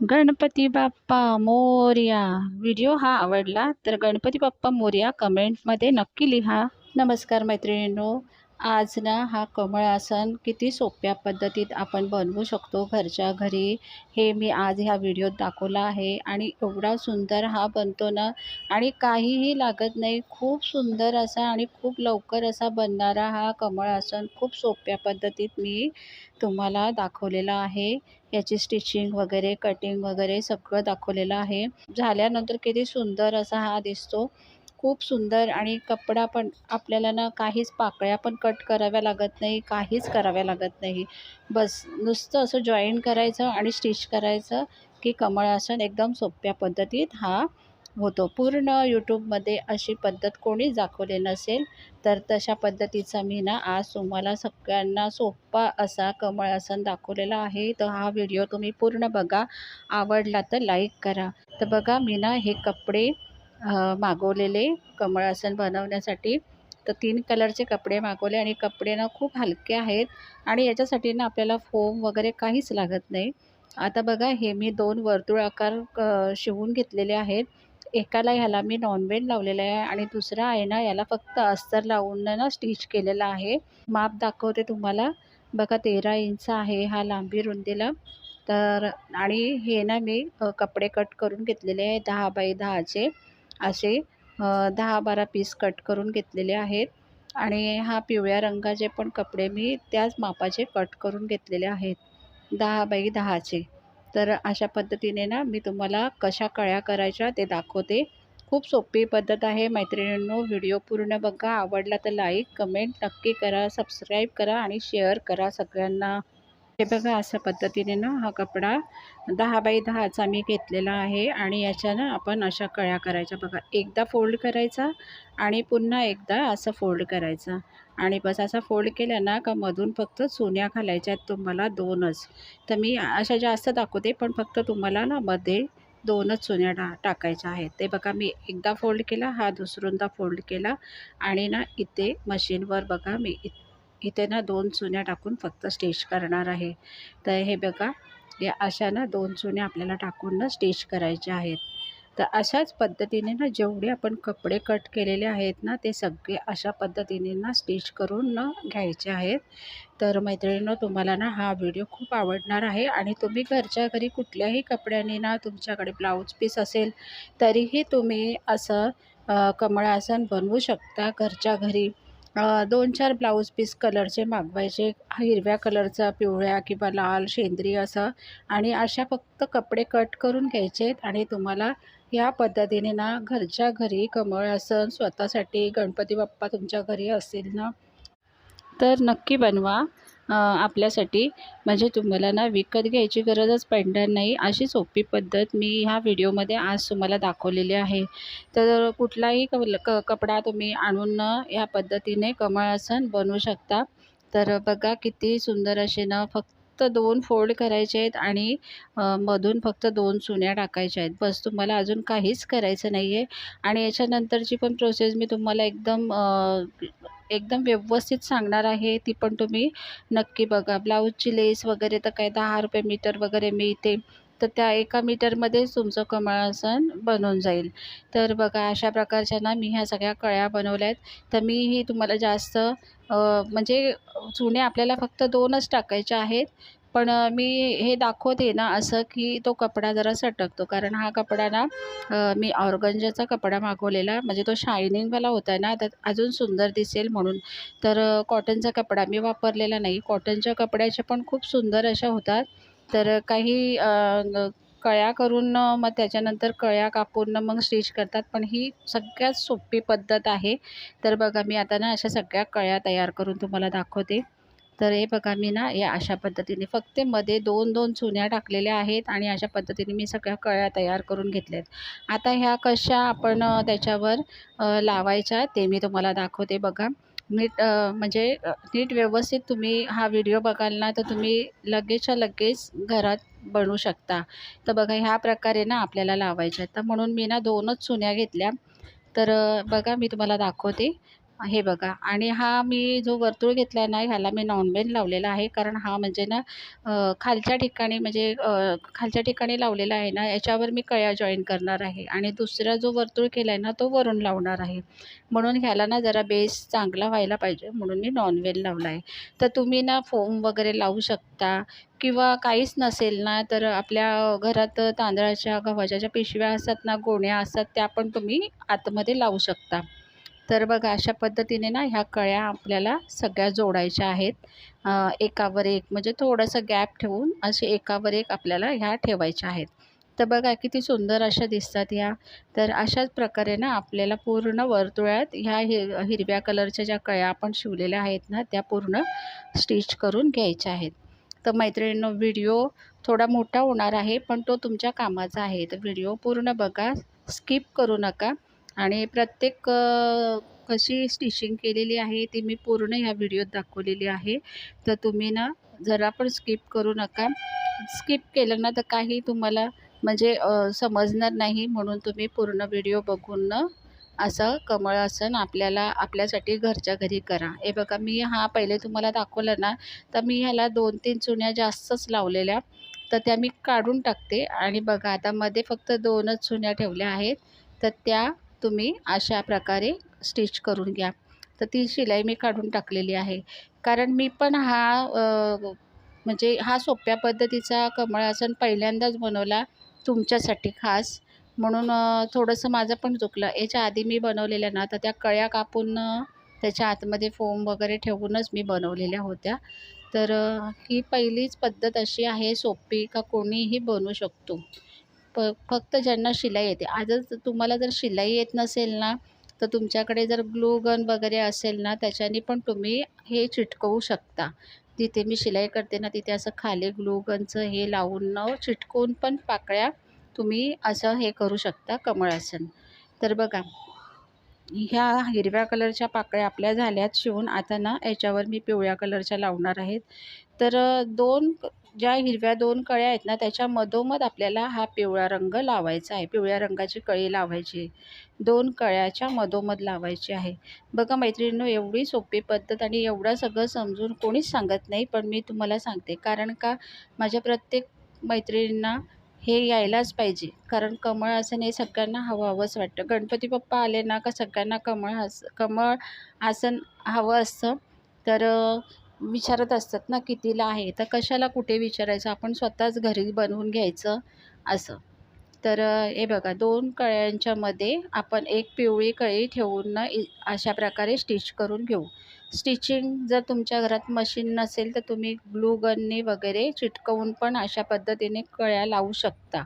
Ganpati Bappa Morya. Video हा आवडला तर गणपती बाप्पा मोरया कमेंटमध्ये नक्की लिहा. नमस्कार मैत्रिणींनो आज ना हा कमळासन किती सोप्या पद्धतीत आपण बनवू शकतो घरच्या घरी. हे मी आज ह्या व्हिडिओत दाखवला आहे आणि एवढा सुंदर हा बनतो ना आणि काहीही लागत नाही. खूप सुंदर असा आणि खूप लवकर असा बनणारा हा कमळासन खूप सोप्या पद्धतीत मी तुम्हाला दाखवलेला आहे. याची स्टिचिंग वगैरे कटिंग वगैरे सगळं दाखवलेलं आहे. झाल्यानंतर किती सुंदर असा हा दिसतो. खूप सुंदर आणि कपडा पण आपल्याला ना काहीच पाकळ्या पण कट कराव्या लागत नाही काहीच कराव्या लागत नाही. बस नुसतं असं जॉईन करायचं आणि स्टिच करायचं की कमळ आसन एकदम सोप्या पद्धतीत हा होतो. पूर्ण यूट्यूबमध्ये अशी पद्धत कोणीच दाखवली नसेल तर तशा पद्धतीचा मी ना आज तुम्हाला सगळ्यांना सोपा असा कमळ आसन दाखवलेला आहे. तर हा व्हिडिओ तुम्ही पूर्ण बघा. आवडला तर लाईक करा. तर बघा मी ना हे कपडे मागवलेले कमळासन बनवण्यासाठी. तर तीन कलरचे कपडे मागवले आणि कपडे ना खूप हलके आहेत आणि याच्यासाठी ना आपल्याला फोम वगैरे काहीच लागत नाही. आता बघा हे मी दोन वर्तुळ आकार क शिवून घेतलेले आहेत. एकाला ह्याला मी नॉनवेल लावलेलं आहे आणि दुसरा आहे ना याला फक्त अस्तर लावून ना स्टिच केलेला आहे. माप दाखवते तुम्हाला. बघा तेरा इंच आहे हा लांबी रुंदीला. तर आणि हे ना मी कपडे कट करून घेतलेले आहे दहा बाय दहाचे. असे दहा बारा पीस कट करून घेतलेले आहेत. आणि हा पिवळ्या रंगाचे पण कपडे मी त्याच मापाचे कट करून घेतलेले आहेत. दहा बाय दहाचे. तर अशा पद्धतीने ना मी तुम्हाला कशा कळ्या करायच्या ते दाखवते. खूप सोपी पद्धत आहे मैत्रिणींनो. व्हिडिओ पूर्ण बघा. आवडला तर लाईक कमेंट नक्की करा सबस्क्राईब करा आणि शेअर करा सगळ्यांना. हे बघा अशा पद्धतीने ना हा कपडा दहा बाय दहाचा मी घेतलेला आहे आणि याच्यानं आपण अशा कळ्या करायच्या. बघा एकदा फोल्ड करायचा आणि पुन्हा एकदा असं फोल्ड करायचा. आणि बस असा फोल्ड केला ना का मधून फक्त चुन्या घालायच्या आहेत तुम्हाला दोनच. तर मी अशा जास्त दाखवते पण फक्त तुम्हाला ना मध्ये दोनच चुन्या टा टाकायच्या आहेत. ते बघा मी एकदा फोल्ड केला हा दुसऱ्यांदा फोल्ड केला आणि ना इथे मशीनवर बघा मी इथे ना दोन चुन्या टाकून फक्त स्टिच करणार आहे. तर हे बघा या अशा ना दोन चुन्या आपल्याला टाकून ना स्टिच करायच्या आहेत. तर अशाच पद्धतीने ना जेवढे आपण कपडे कट केलेले आहेत ना ते सगळे अशा पद्धतीने ना स्टिच करून ना घ्यायचे आहेत. तर मैत्रिणीनं तुम्हाला ना हा व्हिडिओ खूप आवडणार आहे आणि तुम्ही घरच्या घरी कुठल्याही कपड्याने ना तुमच्याकडे ब्लाऊज पीस असेल तरीही तुम्ही असं कमळासन बनवू शकता घरच्या घरी. दोन चार ब्लाऊज पीस कलरचे मागवायचे. हिरव्या कलरचा पिवळ्या किंवा लाल शेंद्री असं. आणि अशा फक्त कपडे कट करून घ्यायचे आणि तुम्हाला या पद्धतीने ना घरच्या घरी कमळ असं स्वतःसाठी गणपती बाप्पा तुमच्या घरी असेल ना तर नक्की बनवा. आपल्यासाठी. म्हणजे तुम्हाला ना विकत घ्यायची गरजच पडणार नाही. अशी सोपी पद्धत मी ह्या व्हिडिओमध्ये आज तुम्हाला दाखवलेली आहे. तर कुठलाही क कपडा तुम्ही आणून ह्या पद्धतीने कमळ आसन बनवू शकता. तर बघा किती सुंदर असे ना फक्त फक्त दोन फोल्ड करायचे आहेत आणि मधून फक्त दोन सुन्या टाकायच्या आहेत. बस तुम्हाला अजून काहीच करायचं नाही आहे आणि याच्यानंतरची पण प्रोसेस मी तुम्हाला एकदम एकदम व्यवस्थित सांगणार आहे. ती पण तुम्ही नक्की बघा. ब्लाऊजची लेस वगैरे तर काय दहा रुपये मीटर वगैरे मिळते. तर त्या एका मीटरमध्येच तुमचं कमळासन बनून जाईल. तर बघा अशा प्रकारच्या ना मी ह्या सगळ्या कळ्या बनवल्या आहेत तर मीही तुम्हाला जास्त म्हणजे चुने आपल्याला फक्त दोनच टाकायच्या आहेत. पण मी हे दाखवते ना असं की तो कपडा जरा सटकतो. कारण हा कपडा ना मी ऑर्गंजाचा कपडा मागवलेला. म्हणजे तो शायनिंगवाला होता ना तर अजून सुंदर दिसेल म्हणून. तर कॉटनचा कपडा मी वापरलेला नाही. कॉटनच्या कपड्याच्या पण खूप सुंदर अशा होतात. तर काही कळ्या करून मग त्याच्यानंतर कळ्या कापून मग स्टिच करतात. पण ही सगळ्यात सोपी पद्धत आहे. तर बघा मी आता ना अशा सगळ्या कळ्या तयार करून तुम्हाला दाखवते. तर हे बघा मी ना या अशा पद्धतीने फक्त मध्ये दोन दोन चुन्या टाकलेल्या आहेत आणि अशा पद्धतीने मी सगळ्या कळ्या तयार करून घेतल्या आहेत आता ह्या कशा आपण त्याच्यावर लावायच्या ते मी तुम्हाला दाखवते बघा. नीट म्हणजे नीट व्यवस्थित तुम्ही हा व्हिडिओ बघाल ना तर तुम्ही लगेचच्या लगेच घरात बनवू शकता. तर बघा ह्या प्रकारे ना आपल्याला लावायच्या आहेत. तर म्हणून मी ना दोनच चुन्या घेतल्या. तर बघा मी तुम्हाला दाखवते. हे बघा. आणि हा मी जो वर्तुळ घेतला आहे ना ह्याला मी नॉनवेज लावलेला आहे. कारण हा म्हणजे ना खालच्या ठिकाणी म्हणजे खालच्या ठिकाणी लावलेला आहे ना याच्यावर मी कळ्या जॉईन करणार आहे. आणि दुसरा जो वर्तुळ केला आहे ना तो वरून लावणार आहे. म्हणून ह्याला ना जरा बेस चांगला व्हायला पाहिजे. म्हणून मी नॉनवेल लावला आहे तर तुम्ही ना फोम वगैरे लावू शकता. किंवा काहीच नसेल ना तर आपल्या घरात तांदळाच्या गव्हाच्या ज्या पिशव्या असतात ना गोण्या असतात त्या पण तुम्ही आतमध्ये लावू शकता. तर बघा अशा पद्धतीने ना ह्या कळ्या आपल्याला सगळ्या जोडायच्या आहेत. एकावर एक म्हणजे थोडंसं गॅप ठेवून असे एकावर एक आपल्याला ह्या ठेवायच्या आहेत. तर बघा किती सुंदर अशा दिसतात ह्या. तर अशाच प्रकारे ना आपल्याला पूर्ण वर्तुळात ह्या हिर हिरव्या कलरच्या ज्या कळ्या आपण शिवलेल्या आहेत ना त्या पूर्ण स्टिच करून घ्यायच्या आहेत. तर मैत्रिणींनो व्हिडिओ थोडा मोठा होणार आहे पण तो तुमच्या कामाचा आहे. तर व्हिडिओ पूर्ण बघा स्किप करू नका. आणि प्रत्येक कशी स्टिचिंग केलेली आहे ती मी पूर्ण ह्या व्हिडिओत दाखवलेली आहे. तर तुम्ही ना जरा पण स्किप करू नका. स्किप केलं ना तर काही तुम्हाला म्हणजे समजणार नाही म्हणून तुम्ही पूर्ण व्हिडिओ बघून ना असं कमळासन आपल्याला आपल्यासाठी घरच्या घरी करा. हे बघा मी हा पहिले तुम्हाला दाखवलं ना तर मी ह्याला दोन तीन चुन्या जास्तच लावलेल्या. तर त्या मी काढून टाकते आणि बघा आता मध्ये फक्त दोनच चुन्या ठेवल्या आहेत. तर त्या तुम्ही अशा प्रकारे स्टिच करून घ्या. तर ती शिलाई मी काढून टाकलेली आहे. कारण मी पण हा म्हणजे हा सोप्या पद्धतीचा कमळासन पहिल्यांदाच बनवला तुमच्यासाठी खास. म्हणून थोडंसं माझं पण चुकलं याच्या आधी मी बनवलेल्या ना तर त्या कळ्या कापून त्याच्या आतमध्ये फोम वगैरे ठेवूनच मी बनवलेल्या होत्या. तर ही पहिलीच पद्धत अशी आहे सोपी का कोणीही बनवू शकतो. प फक्त ज्यांना शिलाई येते. आजच तुम्हाला जर शिलाई येत नसेल ना तर तुमच्याकडे जर ग्लू गन वगैरे असेल ना त्याच्याने पण तुम्ही हे चिटकवू शकता. जिथे मी शिलाई करते ना तिथे असं खाली ग्लू गनचं हे लावून न चिटकवून पण पाकळ्या तुम्ही असं हे करू शकता कमळासन. तर बघा ह्या हिरव्या कलरच्या पाकळ्या आपल्या झाल्यात शिवून. आता ना याच्यावर मी पिवळ्या कलरच्या लावणार आहेत. तर दोन ज्या हिरव्या दोन कळ्या आहेत ना त्याच्या मधोमध आपल्याला हा पिवळा रंग लावायचा आहे. पिवळ्या रंगाची कळी लावायची. दोन कळ्याच्या मधोमध लावायची आहे. बघा मैत्रिणींनो एवढी सोपी पद्धत आणि एवढं सगळं समजून कोणीच सांगत नाही पण मी तुम्हाला सांगते. कारण का? माझ्या प्रत्येक मैत्रिणींना हे यायलाच पाहिजे. कारण कमळ आसन हे सगळ्यांना हवं हवंच वाटतं. गणपती बाप्पा आले ना का सगळ्यांना कमळ आस कमळ आसन हवं असतं. तर विचारत असतात ना कितीला आहे? तर कशाला कुठे विचारायचं? आपण स्वतःच घरी बनवून घ्यायचं असं. तर हे बघा दोन कळ्यांच्यामध्ये आपण एक पिवळी कळी ठेवून अशा प्रकारे स्टिच करून घेऊ. स्टिचिंग जर तुमच्या घरात मशीन नसेल तर तुम्ही ग्लू गनने वगैरे चिटकवून पण अशा पद्धतीने कळ्या लावू शकता.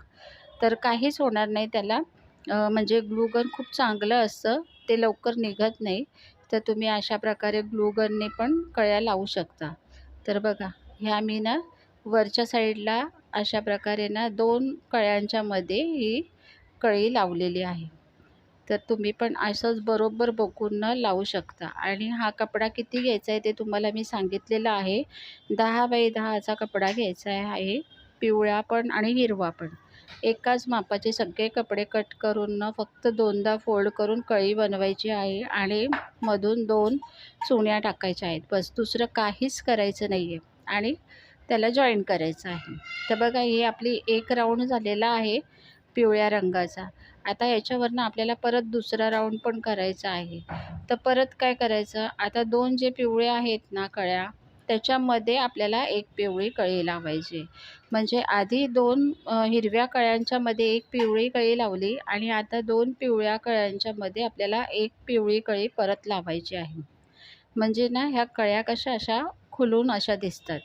तर काहीच होणार नाही त्याला. म्हणजे ग्लू गन खूप चांगलं असतं ते लवकर निघत नाही. तर तुम्ही अशा प्रकारे ग्लूगनने पण कळ्या लावू शकता. तर बघा ह्या मी ना वरच्या साईडला अशा प्रकारे ना दोन कळ्यांच्या मध्ये ही कळी लावलेली आहे. तर तुम्ही पण असंच बरोबर बघून ना लावू शकता. आणि हा कपडा किती घ्यायचा आहे ते तुम्हाला मी सांगितलेलं आहे. दहा बाय दहाचा कपडा घ्यायचा आहे. पिवळा पण आणि हिरवा पण. एकाच मापाचे सगळे कपडे कट करून ना फक्त दोनदा फोल्ड करून कळी बनवायची आहे आणि मधून दोन चुण्या टाकायच्या आहेत. बस दुसरं काहीच करायचं नाही आहे आणि त्याला जॉईन करायचं आहे. तर बघा हे आपली एक राऊंड झालेला आहे पिवळ्या रंगाचा. आता याच्यावरनं आपल्याला परत दुसरा राऊंड पण करायचा आहे. तर परत काय करायचं? आता दोन जे पिवळे आहेत ना कळ्या त्याच्यामध्ये आपल्याला एक पिवळी कळी लावायची. म्हणजे आधी दोन हिरव्या कळ्यांच्यामध्ये एक पिवळी कळी लावली आणि आता दोन पिवळ्या कळ्यांच्यामध्ये आपल्याला एक पिवळी कळी परत लावायची आहे. म्हणजे ना ह्या कळ्या कशा अशा खुलून अशा दिसतात.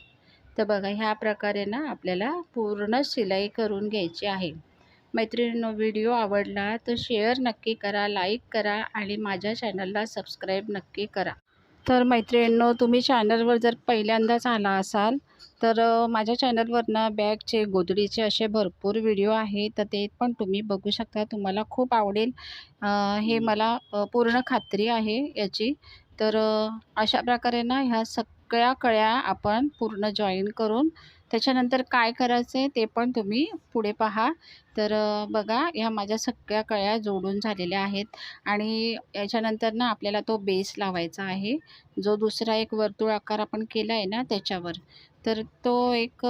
तर बघा ह्या प्रकारे ना आपल्याला पूर्ण शिलाई करून घ्यायची आहे. मैत्रिणींनो व्हिडिओ आवडला तर शेअर नक्की करा लाईक करा आणि माझ्या चॅनलला सबस्क्राईब नक्की करा. तर मैत्रिणींनो तुम्ही चॅनलवर जर पहिल्यांदाच आला असाल तर माझ्या चॅनलवरनं बॅगचे गोदडीचे असे भरपूर व्हिडिओ आहे तर ते पण तुम्ही बघू शकता. तुम्हाला खूप आवडेल. हे मला पूर्ण खात्री आहे याची. तर अशा प्रकारे ना ह्या सगळ्या कळ्या आपण पूर्ण जॉईन करून त्याच्यानंतर काय करायचं आहे ते पण तुम्ही पुढे पहा. तर बघा ह्या माझ्या सगळ्या कळ्या जोडून झालेल्या आहेत आणि याच्यानंतर ना आपल्याला तो बेस लावायचा आहे. जो दुसरा एक वर्तुळ आकार आपण केला आहे ना त्याच्यावर. तर तो एक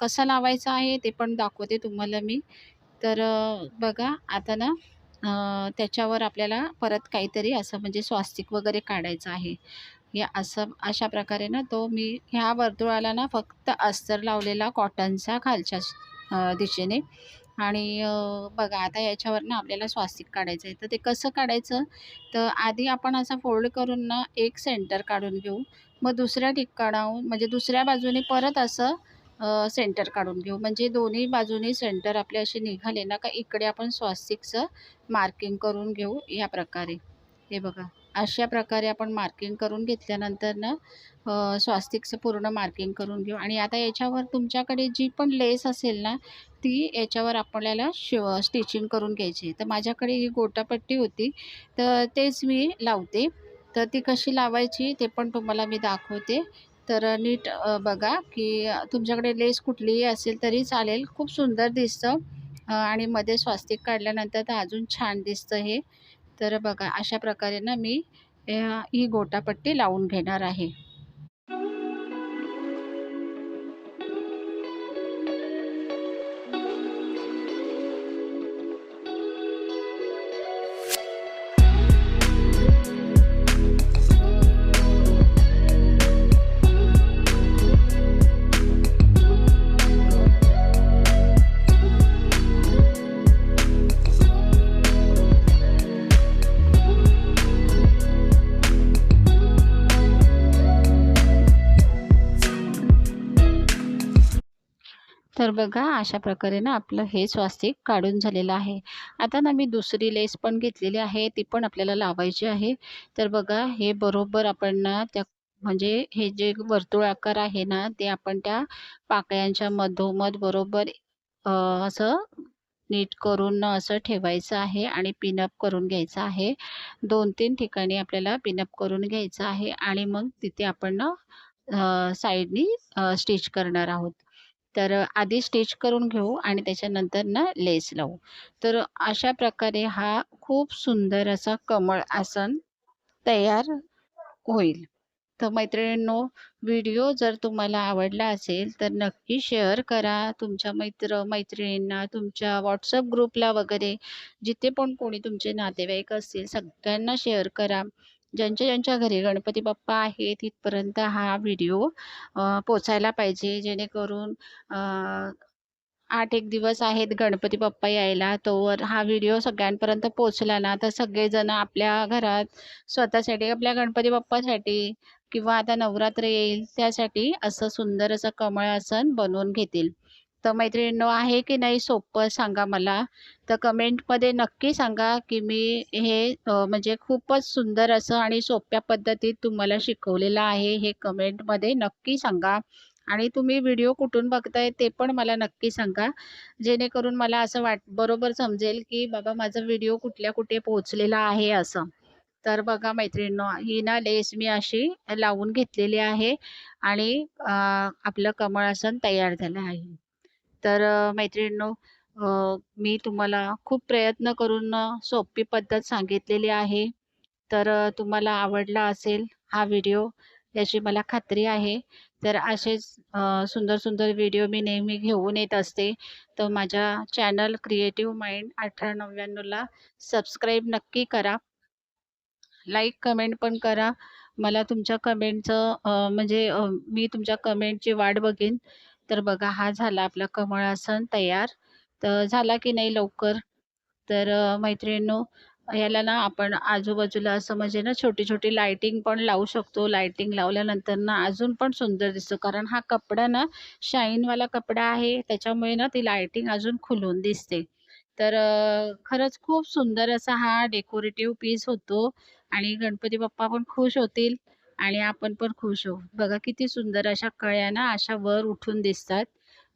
कसा लावायचा आहे ते पण दाखवते तुम्हाला मी. तर बघा आता ना त्याच्यावर आपल्याला परत काहीतरी असं म्हणजे स्वास्तिक वगैरे काढायचं आहे. या असं अशा प्रकारे ना तो मी ह्या वर्तुळाला ना फक्त अस्तर लावलेला कॉटनचा खालच्या दिशेने. आणि बघा आता याच्यावर ना आपल्याला स्वास्तिक काढायचं आहे. तर ते कसं काढायचं? तर आधी आपण असा फोल्ड करून ना एक सेंटर काढून घेऊ. मग दुसऱ्या ठिकाणाहून म्हणजे दुसऱ्या बाजूने परत असं सेंटर काढून घेऊ. म्हणजे दोन्ही बाजूनी सेंटर आपले असे निघाले ना का इकडे आपण स्वास्तिकचं मार्किंग करून घेऊ या प्रकारे. हे बघा. अशा प्रकारे आपण मार्किंग करून घेतल्यानंतर ना स्वास्तिकचं पूर्ण मार्किंग करून घेऊ. आणि आता याच्यावर तुमच्याकडे जी पण लेस असेल ना ती याच्यावर आपल्याला शिव स्टिचिंग करून घ्यायची. तर माझ्याकडे ही गोटापट्टी होती. तर तेच मी लावते. तर ती कशी लावायची ते पण तुम्हाला मी दाखवते. तर नीट बघा की तुमच्याकडे लेस कुठलीही असेल तरी चालेल. खूप सुंदर दिसतं. आणि मध्ये स्वास्तिक काढल्यानंतर तर अजून छान दिसतं हे. तर बघा अशा प्रकारे ना मी ही गोटापट्टी लावून घेणार आहे. तर बघा अशा प्रकारे ना आपलं हे स्वास्तिक काढून झालेलं आहे. आता ना मी दुसरी लेस पण घेतलेली आहे ती पण आपल्याला लावायची आहे. तर बघा हे बरोबर आपण ना त्या म्हणजे हे जे वर्तुळाकार आहे ना ते आपण त्या पाकळ्यांच्या मधोमध बरोबर असं नीट करून असं ठेवायचं आहे आणि पिनअप करून घ्यायचं आहे. दोन तीन ठिकाणी आपल्याला पिनअप करून घ्यायचं आहे आणि मग तिथे आपण ना साईडनी स्टिच करणार आहोत. तर आधी स्टिच करून घेऊ आणि त्याच्यानंतर ना लेस लावू. तर अशा प्रकारे हा खूप सुंदर असा कमळ आसन तयार होईल. तर मैत्रिणींनो व्हिडिओ जर तुम्हाला आवडला असेल तर नक्की शेअर करा. तुमच्या मित्र मैत्रिणींना तुमच्या व्हॉट्सअप ग्रुपला वगैरे जिथे पण कोणी तुमचे नातेवाईक असतील सगळ्यांना शेअर करा. ज्यांच्या ज्यांच्या घरी गणपती बाप्पा आहे तिथपर्यंत हा व्हिडिओ पोचायला पाहिजे. जेणेकरून आठ एक दिवस आहेत गणपती बाप्पा यायला. तोवर हा व्हिडिओ सगळ्यांपर्यंत पोचला ना तर सगळेजण आपल्या घरात स्वतःसाठी आपल्या गणपती बाप्पासाठी किंवा आता नवरात्र येईल त्यासाठी असं सुंदर असं कमळ आसन बनवून घेतील. तर मैत्रिणींनो आहे की नाही सोपं सांगा मला? तर कमेंटमध्ये नक्की सांगा की मी हे म्हणजे खूपच सुंदर असं आणि सोप्या पद्धतीत तुम्हाला शिकवलेलं आहे हे कमेंटमध्ये नक्की सांगा. आणि तुम्ही व्हिडिओ कुठून बघताय ते पण मला नक्की सांगा. जेणेकरून मला असं वाट बरोबर समजेल की बाबा माझा व्हिडिओ कुठल्या कुठे पोहोचलेला आहे असं. तर बघा मैत्रिणींनो ही ना लेस मी अशी लावून घेतलेली आहे आणि आपलं कमळ आसन तयार झालं आहे. तर मैत्रिणींनो मी तुम्हाला खूप प्रयत्न करून सोपी पद्धत सांगितलेली आहे. तर तुम्हाला आवडला असेल हा व्हिडिओ याची मला खात्री आहे. तर असेच सुंदर सुंदर व्हिडिओ मी नेहमी घेऊन येत असते. तर माझ्या चॅनल क्रिएटिव्ह माइंड अठरा नव्याण्णवला सबस्क्राईब नक्की करा. लाईक कमेंट पण करा. मला तुमच्या कमेंटचं म्हणजे मी तुमच्या कमेंटची वाट बघेन. तर बघा हा झाला आपला कमळासन तयार. तर झाला की नाही लवकर? तर मैत्रिणींनो याला ना आपण आजूबाजूला असं म्हणजे ना छोटी छोटी लाइटिंग पण लावू शकतो. लायटिंग लावल्यानंतर ना अजून पण सुंदर दिसतो. कारण हा कपडा ना शाईनवाला कपडा आहे. त्याच्यामुळे ना ती लायटिंग अजून खुलून दिसते. तर खरंच खूप सुंदर असा हा डेकोरेटिव्ह पीस होतो. आणि गणपती बाप्पा पण खुश होतील. आणि आपण पण खुश होऊ. बघा किती सुंदर अशा कळ्या ना अशा वर उठून दिसतात.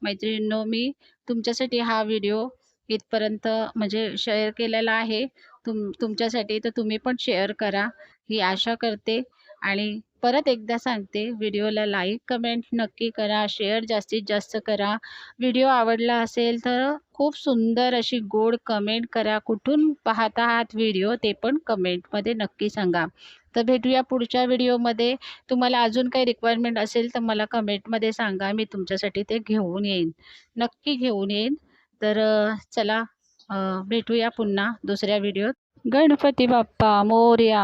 मैत्रिणींनो मी तुमच्यासाठी हा व्हिडिओ इथपर्यंत म्हणजे शेअर केलेला आहे. तुम तुमच्यासाठी तर तुम्ही पण शेअर करा. ही आशा करते. आणि परत एकदा सांगते व्हिडिओला लाईक कमेंट नक्की करा. शेअर जास्तीत जास्त करा. व्हिडिओ आवडला असेल तर खूप सुंदर अशी गोड कमेंट करा. कुठून पाहत आहात व्हिडिओ ते पण कमेंटमध्ये नक्की सांगा. तर भेटूया पुढच्या व्हिडिओमध्ये तुम्हाला अजून काही रिक्वायरमेंट असेल तर मला कमेंटमध्ये सांगा. मी तुमच्यासाठी ते घेऊन येईन. नक्की घेऊन येईन. तर चला भेटूया पुन्हा दुसऱ्या व्हिडिओत गणपती बाप्पा मोर्या.